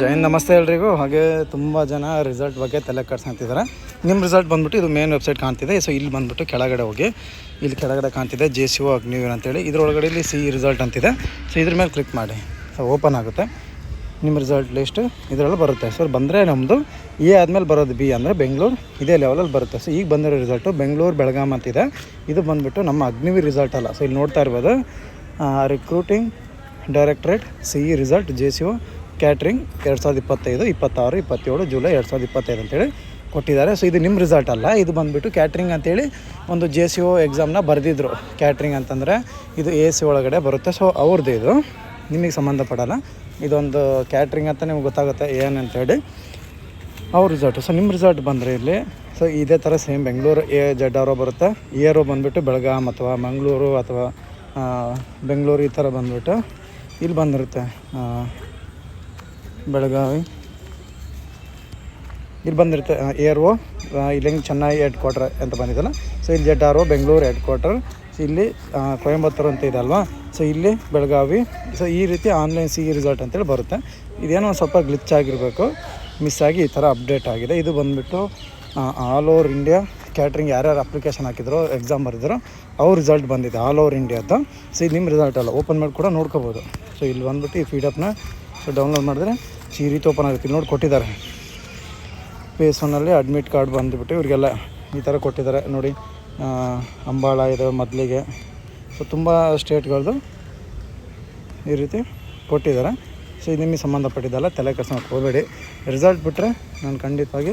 ಜೈನ್ ನಮಸ್ತೆ ಎಲ್ರಿಗೂ. ಹಾಗೆ ತುಂಬ ಜನ ರಿಸಲ್ಟ್ ಬಗ್ಗೆ ತಲೆ ಕಟ್ಸ್ಕೊಂತಿದ್ದಾರೆ ನಿಮ್ಮ ರಿಸಲ್ಟ್ ಬಂದ್ಬಿಟ್ಟು ಇದು ಮೇನ್ ವೆಬ್ಸೈಟ್ ಕಾಣ್ತಿದೆ. ಸೊ ಇಲ್ಲಿ ಬಂದ್ಬಿಟ್ಟು ಕೆಳಗಡೆ ಹೋಗಿ, ಇಲ್ಲಿ ಕೆಳಗಡೆ ಕಾಣ್ತಿದೆ ಜೆ ಸಿ ಒ ಅಗ್ನಿವೀರ್ ಅಂತೇಳಿ. ಇದ್ರೊಳಗಡೆ ಇಲ್ಲಿ ಸಿ ರಿಸಲ್ಟ್ ಅಂತಿದೆ. ಸೊ ಇದ್ರ ಮೇಲೆ ಕ್ಲಿಕ್ ಮಾಡಿ. ಸೊ ಓಪನ್ ಆಗುತ್ತೆ. ನಿಮ್ಮ ರಿಸಲ್ಟ್ ಲಿಸ್ಟ್ ಇದರಲ್ಲಿ ಬರುತ್ತೆ. ಸರ್ ಬಂದರೆ ನಮ್ಮದು ಎ ಆದಮೇಲೆ ಬರೋದು ಬಿ ಅಂದರೆ ಬೆಂಗಳೂರು ಇದೇ ಲೆವೆಲಲ್ಲಿ ಬರುತ್ತೆ. ಸೊ ಈಗ ಬಂದಿರೋ ರಿಸಲ್ಟು ಬೆಂಗಳೂರು ಬೆಳಗಾಂ ಅಂತಿದೆ. ಇದು ಬಂದುಬಿಟ್ಟು ನಮ್ಮ ಅಗ್ನಿವೀರ್ ರಿಸಲ್ಟ್ ಅಲ್ಲ. ಸೊ ಇಲ್ಲಿ ನೋಡ್ತಾ ಇರ್ಬೋದು recruiting directorate, C E result, J C O, catering ಎರಡು ಸಾವಿರದ ಇಪ್ಪತ್ತೈದು, ಇಪ್ಪತ್ತಾರು, ಇಪ್ಪತ್ತೇಳು, ಜುಲೈ ಎರಡು ಸಾವಿರದ ಇಪ್ಪತ್ತೈದು ಅಂತೇಳಿ ಕೊಟ್ಟಿದ್ದಾರೆ. ಸೊ ಇದು ನಿಮ್ಮ ರಿಸಲ್ಟ್ ಅಲ್ಲ, ಇದು ಬಂದುಬಿಟ್ಟು ಕ್ಯಾಟ್ರಿಂಗ್ ಅಂತೇಳಿ ಒಂದು ಜೆ ಸಿ ಓ ಎಕ್ಸಾಮ್ನ ಬರೆದಿದ್ರು. ಕ್ಯಾಟ್ರಿಂಗ್ ಅಂತಂದರೆ ಇದು ಎ ಸಿ ಒಳಗಡೆ ಬರುತ್ತೆ. ಸೊ ಅವ್ರದ್ದು ಇದು. ನಿಮಗೆ ಸಂಬಂಧಪಡಲ್ಲ. ಇದೊಂದು ಕ್ಯಾಟ್ರಿಂಗ್ ಅಂತ ನಿಮ್ಗೆ ಗೊತ್ತಾಗುತ್ತೆ ಏನಂತೇಳಿ ಅವ್ರ ರಿಸಲ್ಟ್ ಸೊ ನಿಮ್ಮ ರಿಸಲ್ಟ್ ಬಂದರೆ ಇಲ್ಲಿ ಸೊ ಇದೇ ಥರ same Bengaluru, A, Z, R O ಬರುತ್ತೆ. ಇಯರು ಬಂದುಬಿಟ್ಟು ಬೆಳಗಾಮ್ ಅಥವಾ ಮಂಗಳೂರು ಅಥವಾ ಬೆಂಗಳೂರು ಈ ಥರ ಬಂದುಬಿಟ್ಟು ಇಲ್ಲಿ ಬಂದಿರುತ್ತೆ ಬೆಳಗಾವಿ. ಇಲ್ಲಿ ಬಂದಿರುತ್ತೆ ಏರ್ ಓ ಇಲ್ಲಿ ಹೆಂಗೆ ಚೆನ್ನೈ ಹೆಡ್ ಕ್ವಾರ್ಟರ್ ಅಂತ ಬಂದಿದ್ದಲ್ಲ ಸೊ ಇಲ್ಲಿ Z R O Bengaluru head quarter ಇಲ್ಲಿ ಕೊಯಂಬತ್ತೂರು ಅಂತ ಇದೆ ಅಲ್ವಾ? ಸೊ ಇಲ್ಲಿ ಬೆಳಗಾವಿ. ಸೊ ಈ ರೀತಿ ಆನ್ಲೈನ್ ಸಿ ರಿಸಲ್ಟ್ ಅಂತೇಳಿ ಬರುತ್ತೆ. ಇದೇನೋ ಸ್ವಲ್ಪ ಗ್ಲಿಚ್ ಆಗಿರಬೇಕು. ಮಿಸ್ ಆಗಿ ಈ ಥರ ಅಪ್ಡೇಟ್ ಆಗಿದೆ. ಇದು ಬಂದುಬಿಟ್ಟು ಆಲ್ ಓವರ್ ಇಂಡಿಯಾ ಕ್ಯಾಟ್ರಿಂಗ್ ಯಾರ್ಯಾರು ಅಪ್ಲಿಕೇಶನ್ ಹಾಕಿದ್ರು ಎಕ್ಸಾಮ್ ಬರೆದಿರೋ, ಅವ್ರ ರಿಸಲ್ಟ್ ಬಂದಿದೆ ಆಲ್ ಓವರ್ ಇಂಡಿಯಾದ ಸೊ ಇದು ನಿಮ್ಮ ರಿಸಲ್ಟ್ ಅಲ್ಲ ಓಪನ್ ಮಾಡಿ ಕೂಡ ನೋಡ್ಕೋಬೋದು. ಸೊ ಇಲ್ಲಿ ಬಂದ್ಬಿಟ್ಟು ಈ ಫೀಡಪ್ನ ಸೊ ಡೌನ್ಲೋಡ್ ಮಾಡಿದ್ರೆ ಸೊ ರೀತಿ ಓಪನ್ ಆಗುತ್ತೆ ನೋಡಿ ಕೊಟ್ಟಿದ್ದಾರೆ. ಪೇಸ್ ಒನ್ನಲ್ಲಿ ಅಡ್ಮಿಟ್ ಕಾರ್ಡ್ ಬಂದುಬಿಟ್ಟು ಇವರಿಗೆಲ್ಲ ಈ ಥರ ಕೊಟ್ಟಿದ್ದಾರೆ. ನೋಡಿ ಅಂಬಾಳ ಇದೆ ಮೊದಲಿಗೆ. ಸೊ ತುಂಬ ಸ್ಟೇಟ್ಗಳದ್ದು ಈ ರೀತಿ ಕೊಟ್ಟಿದ್ದಾರೆ. ಸೊ ಇದು ನಿಮಗೆ ಸಂಬಂಧಪಟ್ಟಿದ್ದಲ್ಲ ತಲೆ ಕೆಲಸ ಹೋಗಬೇಡಿ. ರಿಸಲ್ಟ್ ಬಿಟ್ಟರೆ ನಾನು ಖಂಡಿತವಾಗಿ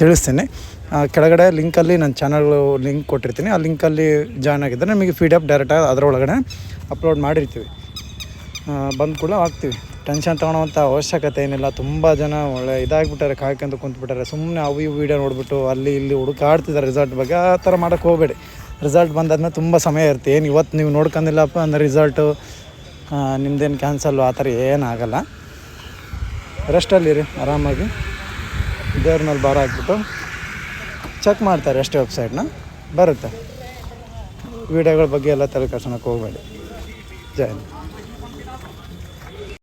ತಿಳಿಸ್ತೀನಿ. ಕೆಳಗಡೆ ಲಿಂಕಲ್ಲಿ ನನ್ನ ಚಾನಲ್ಗಳು ಲಿಂಕ್ ಕೊಟ್ಟಿರ್ತೀನಿ. ಆ ಲಿಂಕಲ್ಲಿ ಜಾಯ್ನ್ ಆಗಿದ್ದರೆ ನಿಮಗೆ ಫೀಡಪ್ ಡೈರೆಕ್ಟಾಗಿ ಅದರೊಳಗಡೆ ಅಪ್ಲೋಡ್ ಮಾಡಿರ್ತೀವಿ. ಬಂದ ಕೂಡ ಹಾಕ್ತೀವಿ. ಟೆನ್ಷನ್ ತೊಗೊಳೋವಂಥ ಅವಶ್ಯಕತೆ ಏನಿಲ್ಲ. ತುಂಬ ಜನ ಒಳ್ಳೆ ಇದಾಗಿಬಿಟ್ಟಾರೆ ಕಾಯ್ಕೊಂತ ಕುಂತ್ಬಿಟ್ಟಾರೆ. ಸುಮ್ಮನೆ ಅವು ಇವು ವೀಡಿಯೋ ನೋಡಿಬಿಟ್ಟು ಅಲ್ಲಿ ಇಲ್ಲಿ ಹುಡುಕಾಡ್ತಿದ್ದಾರೆ ರಿಸಲ್ಟ್ ಬಗ್ಗೆ. ಆ ಥರ ಮಾಡೋಕ್ಕೆ ಹೋಗಬೇಡಿ. ರಿಸಲ್ಟ್ ಬಂದಾದ್ಮೇಲೆ ತುಂಬ ಸಮಯ ಇರುತ್ತೆ. ಏನು ಇವತ್ತು ನೀವು ನೋಡ್ಕೊಂಡಿಲ್ಲಪ್ಪ ಅಂದರೆ ರಿಸಲ್ಟು ನಿಮ್ದೇನು ಕ್ಯಾನ್ಸಲ್ಲು ಆ ಥರ ಏನಾಗಲ್ಲ ರೆಸ್ಟಲ್ಲಿರಿ ಆರಾಮಾಗಿ. ದೇವ್ರ ಮೇಲೆ ಭಾರ ಹಾಕ್ಬಿಟ್ಟು ಚೆಕ್ ಮಾಡ್ತಾರೆ ಅಷ್ಟೇ ವೆಬ್ಸೈಟ್ನ ಬರುತ್ತೆ. ವಿಡಿಯೋಗಳ ಬಗ್ಗೆ ಎಲ್ಲ ತಲೆ ಹೋಗಬೇಡಿ. ಜೈ